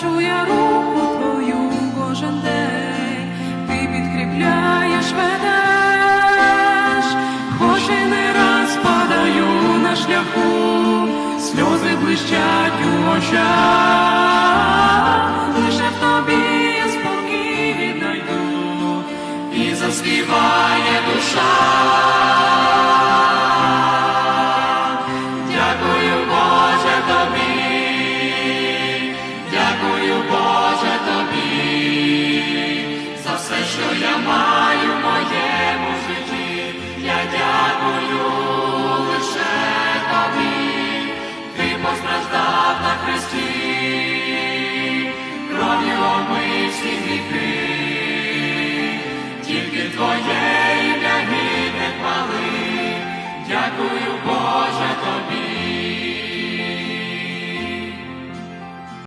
чує руку твою кожен день, ти підкріпляєш, мене, хоч і не раз падаю на шляху, сльози блищать у очах, лише в тобі спокій віднайду. І заспіваю. Yama.